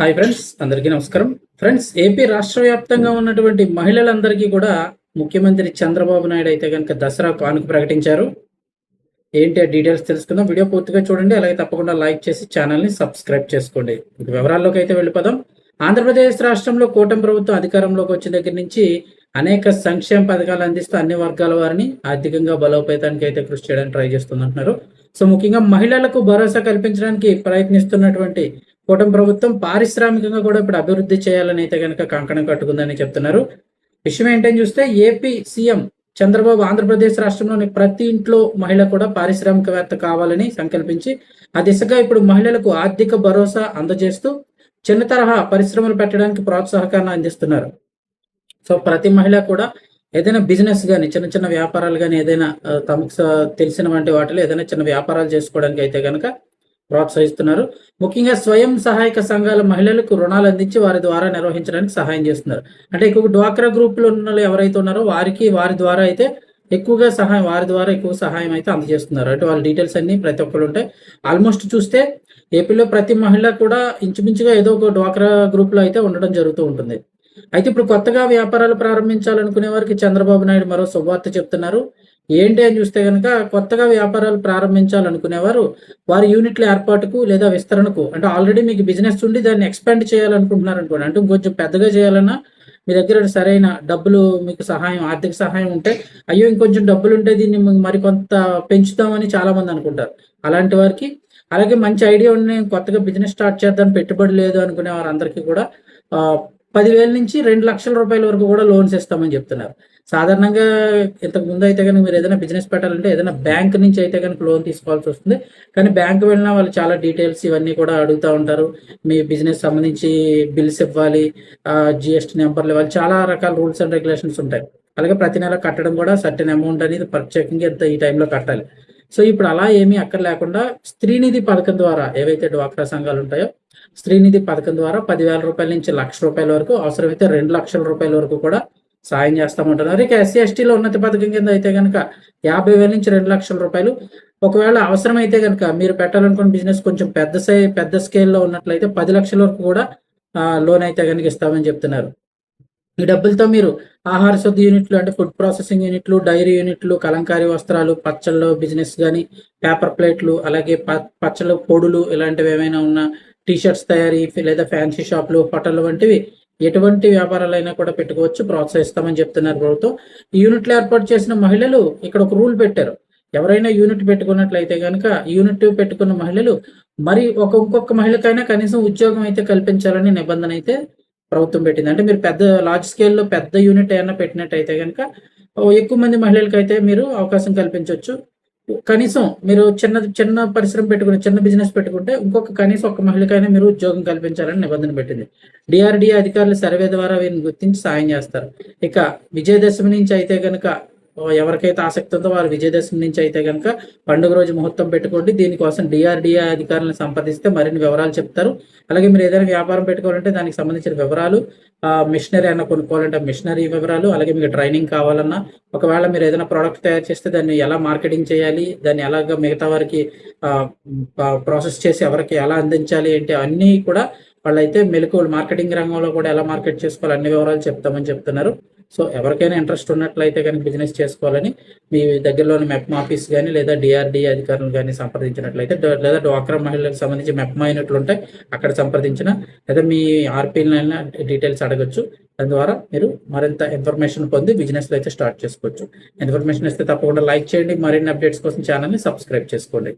Hi friends అందరికీ నమస్కారం. Friends AP రాష్ట్ర వ్యాప్తంగా ఉన్నటువంటి మహిళలందరికీ కూడా ముఖ్యమంత్రి చంద్రబాబు నాయుడు అయితే కనుక దసరా కానుక ప్రకటించారు. ఏంటి ఆ డీటెయిల్స్ తెలుసుకుందాం. వీడియో పూర్తిగా చూడండి అలాగే తప్పకుండా లైక్ చేసి ఛానల్ని సబ్స్క్రైబ్ చేసుకోండి. వివరాల్లోకి అయితే వెళ్ళిపోదాం. ఆంధ్రప్రదేశ్ రాష్ట్రంలో కూటమి ప్రభుత్వం అధికారంలోకి వచ్చిన దగ్గర నుంచి అనేక సంక్షేమ పథకాలు అందిస్తూ అన్ని వర్గాల వారిని ఆర్థికంగా బలోపేతానికి అయితే కృషి చేయడానికి ట్రై చేస్తుందంటున్నారు. సో ముఖ్యంగా మహిళలకు భరోసా కల్పించడానికి ప్రయత్నిస్తున్నటువంటి కూటమి ప్రభుత్వం పారిశ్రామికంగా కూడా ఇప్పుడు అభివృద్ధి చేయాలని అయితే కనుక కంకణం కట్టుకుందని చెప్తున్నారు. విషయం ఏంటని చూస్తే ఏపీ సీఎం చంద్రబాబు ఆంధ్రప్రదేశ్ రాష్ట్రంలోని ప్రతి ఇంట్లో మహిళ కూడా పారిశ్రామికవేత్త కావాలని సంకల్పించి ఆ దిశగా ఇప్పుడు మహిళలకు ఆర్థిక భరోసా అందజేస్తూ చిన్న తరహా పరిశ్రమలు పెట్టడానికి ప్రోత్సాహకాన్ని అందిస్తున్నారు. సో ప్రతి మహిళ కూడా ఏదైనా బిజినెస్ కానీ చిన్న చిన్న వ్యాపారాలు కానీ ఏదైనా తమకు తెలిసిన వంటి వాటిలో ఏదైనా చిన్న వ్యాపారాలు చేసుకోవడానికి అయితే కనుక ప్రోత్సహిస్తున్నారు. ముఖ్యంగా స్వయం సహాయక సంఘాల మహిళలకు రుణాలు అందించి వారి ద్వారా నిర్వహించడానికి సహాయం చేస్తున్నారు. అంటే ఎక్కువ డ్వాక్రా గ్రూపులు ఉన్న ఎవరైతే ఉన్నారో వారికి వారి ద్వారా అయితే ఎక్కువగా సహాయం వారి ద్వారా ఎక్కువ సహాయం అయితే అందజేస్తున్నారు. అంటే వాళ్ళ డీటెయిల్స్ అన్ని ప్రతి ఒక్కరు ఉంటాయి. ఆల్మోస్ట్ చూస్తే ఏపీలో ప్రతి మహిళ కూడా ఇంచుమించుగా ఏదో ఒక డ్వాక్రా గ్రూప్లో అయితే ఉండడం జరుగుతూ ఉంటుంది. అయితే ఇప్పుడు కొత్తగా వ్యాపారాలు ప్రారంభించాలనుకునే వారికి చంద్రబాబు నాయుడు మరో శుభవార్త చెప్తున్నారు. ఏంటి అని చూస్తే కనుక కొత్తగా వ్యాపారాలు ప్రారంభించాలనుకునేవారు వారి యూనిట్ల ఏర్పాటుకు లేదా విస్తరణకు అంటే ఆల్రెడీ మీకు బిజినెస్ ఉండి దాన్ని ఎక్స్పాండ్ చేయాలనుకుంటున్నారు అనుకోండి. అంటే ఇంకొంచెం పెద్దగా చేయాలన్నా మీ దగ్గర సరైన డబ్బులు మీకు సహాయం ఆర్థిక సహాయం ఉంటే అయ్యో ఇంకొంచెం డబ్బులు ఉంటే దీన్ని మరికొంత పెంచుతామని చాలామంది అనుకుంటారు. అలాంటి వారికి అలాగే మంచి ఐడియా ఉండి కొత్తగా బిజినెస్ స్టార్ట్ చేద్దాం పెట్టుబడి లేదు అనుకునే వారందరికీ కూడా పదివేల నుంచి రెండు లక్షల రూపాయల వరకు కూడా లోన్స్ ఇస్తామని చెప్తున్నారు. సాధారణంగా ఇంతకు ముందు అయితే కనుక మీరు ఏదైనా బిజినెస్ పెట్టాలంటే ఏదైనా బ్యాంక్ నుంచి అయితే కనుక లోన్ తీసుకోవాల్సి వస్తుంది. కానీ బ్యాంక్ వెళ్ళినా వాళ్ళు చాలా డీటెయిల్స్ ఇవన్నీ కూడా అడుగుతూ ఉంటారు. మీ బిజినెస్ సంబంధించి బిల్స్ ఇవ్వాలి జిఎస్టీ నెంబర్లు ఇవ్వాలి చాలా రకాల రూల్స్ అండ్ రెగ్యులేషన్స్ ఉంటాయి. అలాగే ప్రతి నెల కట్టడం కూడా సర్టెన్ అమౌంట్ అనేది ప్రత్యేకంగా ఎంత ఈ టైంలో కట్టాలి. సో ఇప్పుడు అలా ఏమీ అక్కడ లేకుండా స్త్రీనిధి పథకం ద్వారా ఏవైతే డ్వాక్రా సంఘాలు ఉంటాయో స్త్రీనిధి పథకం ద్వారా పదివేల రూపాయల నుంచి లక్ష రూపాయల వరకు అవసరమైతే రెండు లక్షల రూపాయల వరకు కూడా సాయం చేస్తామంటున్నారు ఇక ఎస్సీ ఎస్టీలో ఉన్నత పథకం కింద అయితే కనుక యాభై వేల నుంచి రెండు లక్షల రూపాయలు. ఒకవేళ అవసరమైతే కనుక మీరు పెట్టాలనుకున్న బిజినెస్ కొంచెం పెద్ద సై పెద్ద స్కేల్లో ఉన్నట్లయితే పది లక్షల వరకు కూడా లోన్ అయితే కనుక ఇస్తామని చెప్తున్నారు. ఈ డబ్బులతో మీరు ఆహార శుద్ధి యూనిట్లు అంటే ఫుడ్ ప్రాసెసింగ్ యూనిట్లు డైరీ యూనిట్లు కలంకారీ వస్త్రాలు పచ్చళ్ళు బిజినెస్ కానీ పేపర్ ప్లేట్లు అలాగే పచ్చళ్ళ పొడులు ఇలాంటివి ఏమైనా ఉన్న టీషర్ట్స్ తయారీ లేదా ఫ్యాన్సీ షాపులు హోటళ్ళు వంటివి ఎటువంటి వ్యాపారాలైనా కూడా పెట్టుకోవచ్చు ప్రోత్సహిస్తామని చెప్తున్నారు ప్రభుత్వం. ఈ యూనిట్లు ఏర్పాటు చేసిన మహిళలు ఇక్కడ ఒక రూల్ పెట్టారు. ఎవరైనా యూనిట్ పెట్టుకున్నట్లయితే కనుక యూనిట్ పెట్టుకున్న మహిళలు మరి ఒక ఇంకొక మహిళకైనా కనీసం ఉద్యోగం అయితే కల్పించాలని నిబంధన అయితే ప్రభుత్వం పెట్టింది. అంటే మీరు పెద్ద లార్జ్ స్కేల్లో పెద్ద యూనిట్ ఏమైనా పెట్టినట్టయితే కనుక ఎక్కువ మంది మహిళలకైతే మీరు అవకాశం కల్పించవచ్చు కనీసం మీరు చిన్న చిన్న పరిశ్రమ పెట్టుకుని చిన్న బిజినెస్ పెట్టుకుంటే ఇంకొక కనీసం ఒక మహిళకైనా మీరు ఉద్యోగం కల్పించాలని నిబంధన పెట్టింది. డిఆర్డిఏ అధికారులు సర్వే ద్వారా వీరిని గుర్తించి సాయం చేస్తారు. ఇక విజయదశమి నుంచి అయితే కనుక ఎవరికైతే ఆసక్తి ఉందో వారు విజయదశమి నుంచి అయితే కనుక పండుగ రోజు ముహూర్తం పెట్టుకోండి. దీనికోసం డిఆర్డిఏ అధికారులను సంప్రదిస్తే మరిన్ని వివరాలు చెప్తారు. అలాగే మీరు ఏదైనా వ్యాపారం పెట్టుకోవాలంటే దానికి సంబంధించిన వివరాలు మిషనరీ అన్న కొనుక్కోవాలంటే మిషనరీ వివరాలు అలాగే మీకు ట్రైనింగ్ కావాలన్నా ఒకవేళ మీరు ఏదైనా ప్రోడక్ట్ తయారు చేస్తే దాన్ని ఎలా మార్కెటింగ్ చేయాలి దాన్ని ఎలాగ మిగతా వారికి ప్రాసెస్ చేసి ఎవరికి ఎలా అందించాలి అంటే అన్నీ కూడా వాళ్ళైతే మెలకువలు మార్కెటింగ్ రంగంలో కూడా ఎలా మార్కెట్ చేసుకోవాలి అన్ని వివరాలు చెప్తామని చెప్తున్నారు. సో ఎవరికైనా ఇంట్రెస్ట్ ఉన్నట్లయితే కానీ బిజినెస్ చేసుకోవాలని మీ దగ్గరలోని మెప్మా ఆఫీస్ కానీ లేదా డిఆర్డి అధికారులు కానీ సంప్రదించినట్లయితే లేదా డ్వాక్రా మహిళలకు సంబంధించి మెప్మా అయినట్లు ఉంటాయి అక్కడ సంప్రదించిన లేదా మీ ఆర్పీలైనా డీటెయిల్స్ అడగచ్చు. దాని ద్వారా మీరు మరింత ఇన్ఫర్మేషన్ పొంది బిజినెస్లో అయితే స్టార్ట్ చేసుకోవచ్చు. ఇన్ఫర్మేషన్ ఇస్తే తప్పకుండా లైక్ చేయండి. మరిన్ని అప్డేట్స్ కోసం ఛానల్ని సబ్స్క్రైబ్ చేసుకోండి.